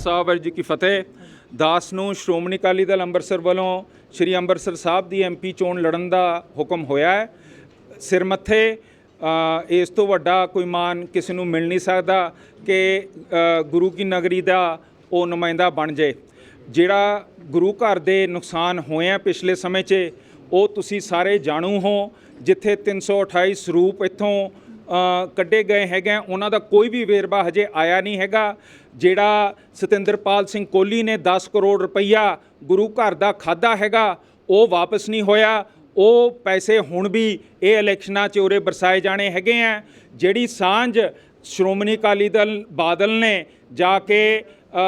ਖਾਲਸਾ ਵਾਹਿਗੁਰੂ ਜੀ ਕੀ ਫਤਿਹ। ਦਾਸ ਨੂੰ ਸ਼੍ਰੋਮਣੀ ਅਕਾਲੀ ਦਲ ਅੰਮ੍ਰਿਤਸਰ ਵੱਲੋਂ ਸ਼੍ਰੀ ਅੰਮ੍ਰਿਤਸਰ ਸਾਹਿਬ ਦੀ ਐਮਪੀ ਚੋਣ ਲੜਨ ਦਾ ਹੁਕਮ ਹੋਇਆ ਹੈ। ਸਿਰ ਮੱਥੇ ਇਸ ਤੋਂ ਵੱਡਾ ਕੋਈ ਮਾਨ ਕਿਸੇ ਨੂੰ ਮਿਲ ਨਹੀਂ ਸਕਦਾ ਕਿ ਗੁਰੂ ਕੀ ਨਗਰੀ ਦਾ ਉਹ ਨੁਮਾਇੰਦਾ ਬਣ ਜੇ ਜਿਹੜਾ ਗੁਰੂ ਘਰ ਦੇ ਨੁਕਸਾਨ ਹੋਏ ਆ ਪਿਛਲੇ ਸਮੇਂ 'ਚ, ਉਹ ਤੁਸੀਂ ਸਾਰੇ ਜਾਣੂ ਹੋ, ਜਿੱਥੇ 328 ਸਰੂਪ ਇੱਥੋਂ ਕੱਢੇ ਗਏ ਹੈਗੇ ਆ, ਉਹਨਾਂ ਦਾ ਕੋਈ ਵੀ ਵੇਰਵਾ ਹਜੇ ਆਇਆ ਨਹੀਂ ਹੈਗਾ। ਜਿਹੜਾ ਸਤਿੰਦਰਪਾਲ ਸਿੰਘ ਕੋਹਲੀ ਨੇ 10 ਕਰੋੜ ਰੁਪਈਆ ਗੁਰੂ ਘਰ ਦਾ ਖਾਦਾ ਹੈਗਾ ਉਹ ਵਾਪਸ ਨਹੀਂ ਹੋਇਆ। ਉਹ ਪੈਸੇ ਹੁਣ ਵੀ ਇਹ ਇਲੈਕਸ਼ਨਾਂ 'ਚ ਉਰੇ ਵਰਸਾਏ ਜਾਣੇ ਹੈਗੇ ਆ। ਜਿਹੜੀ ਸਾਂਝ ਸ਼੍ਰੋਮਣੀ ਅਕਾਲੀ ਦਲ ਬਾਦਲ ਨੇ ਜਾ ਕੇ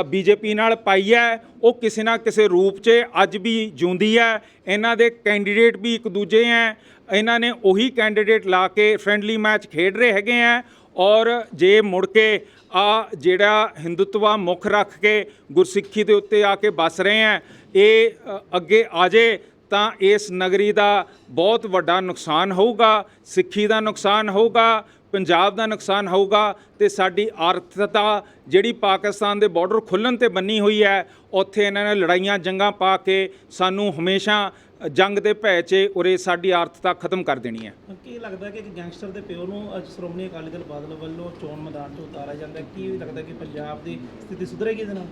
ਬੀਜੇਪੀ ਨਾਲ ਪਾਈ ਹੈ, ਉਹ ਕਿਸੇ ਨਾ ਕਿਸੇ ਰੂਪ 'ਚ ਅੱਜ ਵੀ ਜਿਉਂਦੀ ਹੈ। ਇਹਨਾਂ ਦੇ ਕੈਂਡੀਡੇਟ ਵੀ ਇੱਕ ਦੂਜੇ ਹੈ ਇਹਨਾਂ ਨੇ ਉਹੀ ਕੈਂਡੀਡੇਟ ਲਾ ਕੇ ਫ੍ਰੈਂਡਲੀ ਮੈਚ ਖੇਡ ਰਹੇ ਹੈਗੇ ਆ ਔਰ ਜੇ ਮੁੜ ਕੇ ਆ ਜਿਹੜਾ ਹਿੰਦੂਤਵਾ ਮੁੱਖ ਰੱਖ ਕੇ ਗੁਰਸਿੱਖੀ ਦੇ ਉੱਤੇ ਆ ਕੇ ਬਸ ਰਹੇ ਆ ਇਹ ਅੱਗੇ ਆ ਜੇ, ਤਾਂ ਇਸ ਨਗਰੀ ਦਾ ਬਹੁਤ ਵੱਡਾ ਨੁਕਸਾਨ ਹੋਊਗਾ, ਸਿੱਖੀ ਦਾ ਨੁਕਸਾਨ ਹੋਊਗਾ ਪੰਜਾਬ ਦਾ ਨੁਕਸਾਨ ਹੋਊਗਾ ਤੇ ਸਾਡੀ ਆਰਥਿਕਤਾ ਜਿਹੜੀ ਪਾਕਿਸਤਾਨ ਦੇ ਬਾਰਡਰ ਖੁੱਲਣ ਤੇ ਬੰਨੀ ਹੋਈ ਹੈ ਉੱਥੇ ਇਹਨਾਂ ਨੇ ਲੜਾਈਆਂ ਜੰਗਾਂ ਪਾ ਕੇ ਸਾਨੂੰ ਹਮੇਸ਼ਾ ਜੰਗ ਦੇ ਭੈ 'ਚ ਉਰੇ ਸਾਡੀ ਆਰਥਿਕਤਾ ਖਤਮ ਕਰ ਦੇਣੀ ਹੈ ਕੀ ਲੱਗਦਾ ਕਿ ਇੱਕ ਗੈਂਗਸਟਰ ਦੇ ਪਿਓ ਨੂੰ ਅੱਜ ਸ਼੍ਰੋਮਣੀ ਅਕਾਲੀ ਦਲ ਬਾਦਲ ਵੱਲੋਂ ਚੋਣ ਮੈਦਾਨ 'ਚ ਉਤਾਰਿਆ ਜਾਂਦਾ। ਕੀ ਲੱਗਦਾ ਕਿ ਪੰਜਾਬ ਦੀ ਸਥਿਤੀ ਸੁਧਰੇਗੀ ਇਹਦੇ ਨਾਲ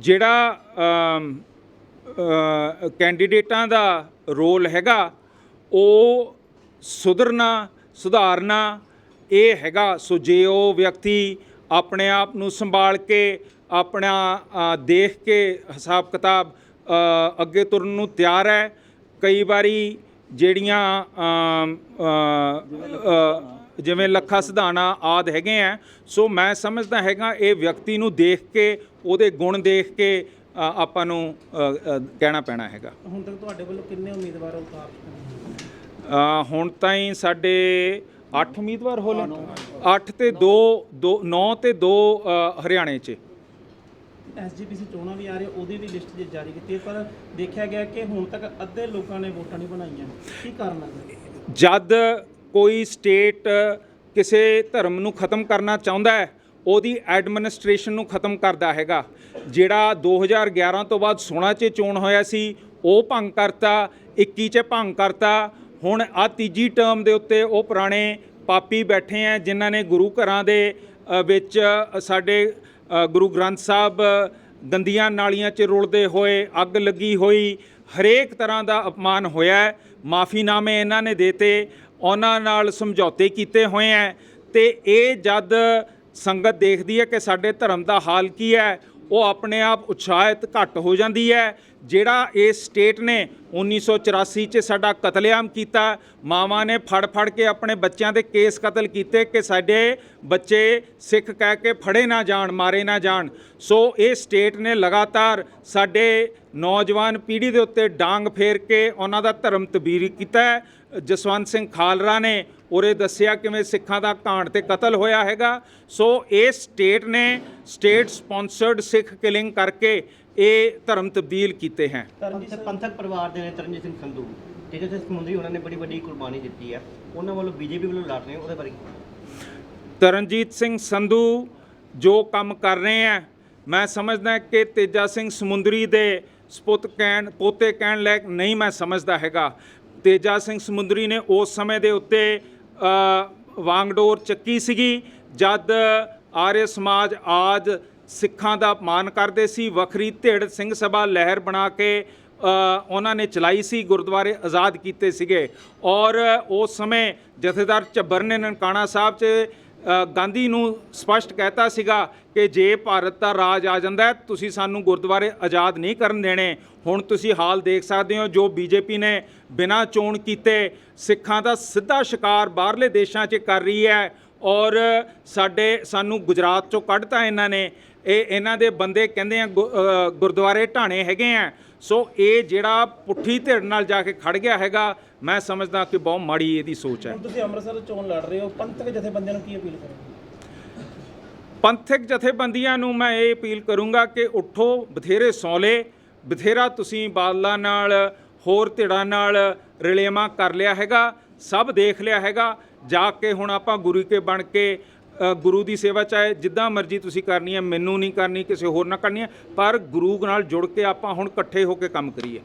ਜਿਹੜਾ ਕੈਂਡੀਡੇਟਾਂ ਦਾ ਰੋਲ ਹੈਗਾ ਉਹ ਸੁਧਰਨਾ, ਸੁਧਾਰਨਾ, ਇਹ ਹੈਗਾ ਸੋ ਜੇ ਉਹ ਵਿਅਕਤੀ ਆਪਣੇ ਆਪ ਨੂੰ ਸੰਭਾਲ ਕੇ, ਆਪਣਾ ਦੇਖ ਕੇ ਹਿਸਾਬ ਕਿਤਾਬ ਅੱਗੇ ਤੁਰਨ ਨੂੰ ਤਿਆਰ ਹੈ। ਕਈ ਵਾਰੀ ਜਿਹੜੀਆਂ ਜਿਵੇਂ ਲੱਖਾ ਸਿਧਾਣਾ ਆਦ ਹੈਗੇ ਆ, ਸੋ ਮੈਂ ਸਮਝਦਾ ਹੈਗਾ ਇਹ ਵਿਅਕਤੀ ਨੂੰ ਦੇਖ ਕੇ, ਉਹਦੇ ਗੁਣ ਦੇਖ ਕੇ ਆਪਾਂ ਨੂੰ ਕਹਿਣਾ ਪੈਣਾ ਹੈਗਾ। ਹੁਣ ਤੱਕ ਤੁਹਾਡੇ ਵੱਲੋਂ ਕਿੰਨੇ ਉਮੀਦਵਾਰ ਉਤਾਰ ਹੁਣ ਤਾਈਂ ਸਾਡੇ 8 ਉਮੀਦਵਾਰ ਹੋ ਲਏ 8 ਤੇ 2 2 9 ਤੇ 2 ਹਰਿਆਣੇ 'ਚ। ਐਸਜੀਪੀਸੀ ਚੋਣਾਂ ਵੀ ਆ ਰਹੀ ਉਹਦੀ ਵੀ ਲਿਸਟ ਜਾਰੀ ਕੀਤੀ ਹੈ ਪਰ ਦੇਖਿਆ ਗਿਆ ਕਿ ਹੁਣ ਤੱਕ ਅੱਧੇ ਲੋਕਾਂ ਨੇ ਵੋਟਾਂ ਨਹੀਂ ਬਣਾਈਆਂ। ਕੀ ਕਾਰਨ ਹੈ ਜਦ ਕੋਈ ਸਟੇਟ ਕਿਸੇ ਧਰਮ ਨੂੰ ਖਤਮ ਕਰਨਾ ਚਾਹੁੰਦਾ ਹੈ ਉਹਦੀ ਐਡਮਿਨਿਸਟ੍ਰੇਸ਼ਨ ਨੂੰ ਖਤਮ ਕਰਦਾ ਹੈਗਾ। ਜਿਹੜਾ 2011 ਤੋਂ ਬਾਅਦ 16 'ਚ ਚੋਣ ਹੋਇਆ ਸੀ ਉਹ ਭੰਗ ਕਰਤਾ 21 'ਚ ਭੰਗ ਕਰਤਾ ਹੁਣ ਆ ਤੀਜੀ ਟਰਮ ਦੇ ਉੱਤੇ ਉਹ ਪੁਰਾਣੇ ਪਾਪੀ ਬੈਠੇ ਆ, ਜਿਨ੍ਹਾਂ ਨੇ ਗੁਰੂ ਘਰਾਂ ਦੇ ਵਿੱਚ ਸਾਡੇ ਗੁਰੂ ਗ੍ਰੰਥ ਸਾਹਿਬ ਗੰਦੀਆਂ ਨਾਲੀਆਂ 'ਚ ਰੁਲਦੇ ਹੋਏ ਅੱਗ ਲੱਗੀ ਹੋਈ, ਹਰੇਕ ਤਰ੍ਹਾਂ ਦਾ ਅਪਮਾਨ ਹੋਇਆ। ਮਾਫੀਨਾਮੇ ਇਹਨਾਂ ਨੇ ਦੇਤੇ, ਉਹਨਾਂ ਨਾਲ ਸਮਝੌਤੇ ਕੀਤੇ ਹੋਏ ਹੈ ਤੇ ਇਹ ਜਦ ਸੰਗਤ ਦੇਖਦੀ ਹੈ ਕਿ ਸਾਡੇ ਧਰਮ ਦਾ ਹਾਲ ਕੀ ਹੈ, ਉਹ ਆਪਣੇ ਆਪ ਉਤਸ਼ਾਹਿਤ ਘੱਟ ਹੋ ਜਾਂਦੀ ਹੈ। ਜਿਹੜਾ ਇਸ ਸਟੇਟ ਨੇ 1984 ਚ ਸਾਡਾ ਕਤਲੇਆਮ ਕੀਤਾ, ਮਾਵਾਂ ਨੇ ਫੜ ਫੜ ਕੇ ਆਪਣੇ ਬੱਚਿਆਂ ਦੇ ਕੇਸ ਕਤਲ ਕੀਤੇ ਕਿ ਸਾਡੇ ਬੱਚੇ ਸਿੱਖ ਕਹਿ ਕੇ ਫੜੇ ਨਾ ਜਾਣ, ਮਾਰੇ ਨਾ ਜਾਣ। ਸੋ ਇਹ ਸਟੇਟ ਨੇ ਲਗਾਤਾਰ ਸਾਡੇ ਨੌਜਵਾਨ ਪੀੜ੍ਹੀ ਦੇ ਉੱਤੇ ਡਾਂਗ ਫੇਰ ਕੇ ਉਹਨਾਂ ਦਾ ਧਰਮ ਤਬੀਰ ਕੀਤਾ ਜਸਵੰਤ ਸਿੰਘ ਖਾਲਰਾ ਨੇ ਉਰੇ ਦੱਸਿਆ ਕਿਵੇਂ ਸਿੱਖਾਂ ਦਾ ਕਾਂਡ ਤੇ ਕਤਲ ਹੋਇਆ ਹੈਗਾ। ਸੋ ਇਹ ਸਟੇਟ ਨੇ ਸਟੇਟ ਸਪਾਂਸਰਡ ਸਿੱਖ ਕਿਲਿੰਗ ਕਰਕੇ ਇਹ ਧਰਮ ਤਬਦੀਲ ਕੀਤੇ ਹਨ ਪੰਥਕ ਪੰਥਕ ਪਰਿਵਾਰ ਦੇ ਨੇ ਤਰਨਜੀਤ ਸਿੰਘ ਸੰਧੂ। ਠੀਕ ਹੈ ਜਿਸ ਮੁੰਦਰੀ ਉਹਨਾਂ ਨੇ ਬੜੀ ਵੱਡੀ ਕੁਰਬਾਨੀ ਦਿੱਤੀ ਹੈ। ਉਹਨਾਂ ਵੱਲੋਂ ਬੀਜੇਪੀ ਵੱਲੋਂ ਲੜ ਰਹੇ ਹੋ ਉਹਦੇ ਬਾਰੇ ਕੀ? ਤਰਨਜੀਤ ਸਿੰਘ ਸੰਧੂ ਜੋ ਕੰਮ ਕਰ ਰਹੇ ਆ ਮੈਂ ਸਮਝਦਾ ਕਿ ਤੇਜਾ ਸਿੰਘ ਸਮੁੰਦਰੀ ਦੇ ਸਪੁੱਤ ਕਹਿਣ ਪੋਤੇ ਕਹਿਣ ਲਾਇਕ ਨਹੀਂ ਮੈਂ ਸਮਝਦਾ ਹੈਗਾ। ਤੇਜਾ ਸਿੰਘ ਸਮੁੰਦਰੀ ਨੇ ਉਸ ਸਮੇਂ ਦੇ ਉੱਤੇ ਅ, ਵਾਂਗਡੋਰ ਚੱਕੀ ਸੀਗੀ ਜਦ ਆਰਯ ਸਮਾਜ ਆਜ ਸਿੱਖਾਂ ਦਾ ਅਪਮਾਨ ਕਰਦੇ ਸੀ। ਵੱਖਰੀ ਧਿੜ ਸਿੰਘ ਸਭਾ ਲਹਿਰ ਬਣਾ ਕੇ ਉਹਨਾਂ ਨੇ ਚਲਾਈ ਸੀ, ਗੁਰਦੁਆਰੇ ਆਜ਼ਾਦ ਕੀਤੇ ਸੀਗੇ। ਔਰ ਉਸ ਸਮੇਂ ਜਥੇਦਾਰ ਝੱਬਰ ਨੇ ਨਨਕਾਣਾ ਸਾਹਿਬ 'ਚ ਗਾਂਧੀ ਨੂੰ ਸਪਸ਼ਟ ਕਹਿਤਾ ਸੀਗਾ ਕਿ ਜੇ ਭਾਰਤ ਦਾ ਰਾਜ ਆ ਜਾਂਦਾ ਤੁਸੀਂ ਸਾਨੂੰ ਗੁਰਦੁਆਰੇ ਆਜ਼ਾਦ ਨਹੀਂ ਕਰਨ ਦੇਣੇ। ਹੁਣ ਤੁਸੀਂ ਹਾਲ ਦੇਖ ਸਕਦੇ ਹੋ, ਜੋ ਬੀਜੇਪੀ ਨੇ ਬਿਨਾਂ ਚੋਣ ਕੀਤੇ ਸਿੱਖਾਂ ਦਾ ਸਿੱਧਾ ਸ਼ਿਕਾਰ ਬਾਹਰਲੇ ਦੇਸ਼ਾਂ 'ਚ ਕਰ ਰਹੀ ਹੈ। ਔਰ ਸਾਡੇ, ਸਾਨੂੰ ਗੁਜਰਾਤ 'ਚੋਂ ਕੱਢਤਾ ਇਹਨਾਂ ਨੇ। ਇਹ ਇਹਨਾਂ ਦੇ ਬੰਦੇ ਕਹਿੰਦੇ ਆ ਗੁਰਦੁਆਰੇ ਢਾਣੇ ਹੈਗੇ ਆ। ਸੋ ਇਹ ਜਿਹੜਾ ਪੁੱਠੀ ਧਿਰ ਨਾਲ ਜਾ ਕੇ ਖੜ ਗਿਆ ਹੈਗਾ ਮੈਂ ਸਮਝਦਾ ਕਿ ਬਹੁਤ ਮਾੜੀ ਇਹਦੀ ਸੋਚ ਹੈ। ਤੁਸੀਂ ਅੰਮ੍ਰਿਤਸਰ ਚੋਣ ਲੜ ਰਹੇ ਹੋ ਪੰਥਕ ਜਥੇਬੰਦੀਆਂ ਨੂੰ ਕੀ ਅਪੀਲ ਕਰੋਗੇ? ਪੰਥਕ ਜਥੇਬੰਦੀਆਂ ਨੂੰ ਮੈਂ ਇਹ ਅਪੀਲ ਕਰੂੰਗਾ ਕਿ ਉੱਠੋ ਬਥੇਰੇ ਸੌਲੇ ਬਥੇਰਾ ਤੁਸੀਂ ਬਾਦਲਾਂ ਨਾਲ ਹੋਰ ਧਿੜਾਂ ਨਾਲ ਰਲੇਵਾਂ ਕਰ ਲਿਆ ਹੈਗਾ ਸਭ ਦੇਖ ਲਿਆ ਹੈਗਾ। ਜਾ ਕੇ ਹੁਣ ਆਪਾਂ ਗੁਰੂ ਕੇ ਬਣ ਕੇ ਗੁਰੂ ਦੀ ਸੇਵਾ ਚਾਹੇ ਜਿੱਦਾਂ ਮਰਜ਼ੀ ਤੁਸੀਂ ਕਰਨੀ ਹੈ, ਮੈਨੂੰ ਨਹੀਂ ਕਰਨੀ, ਕਿਸੇ ਹੋਰ ਨਾਲ ਕਰਨੀ ਹੈ, ਪਰ ਗੁਰੂ ਨਾਲ ਜੁੜ ਕੇ ਆਪਾਂ ਹੁਣ ਇਕੱਠੇ ਹੋ ਕੇ ਕੰਮ ਕਰੀਏ।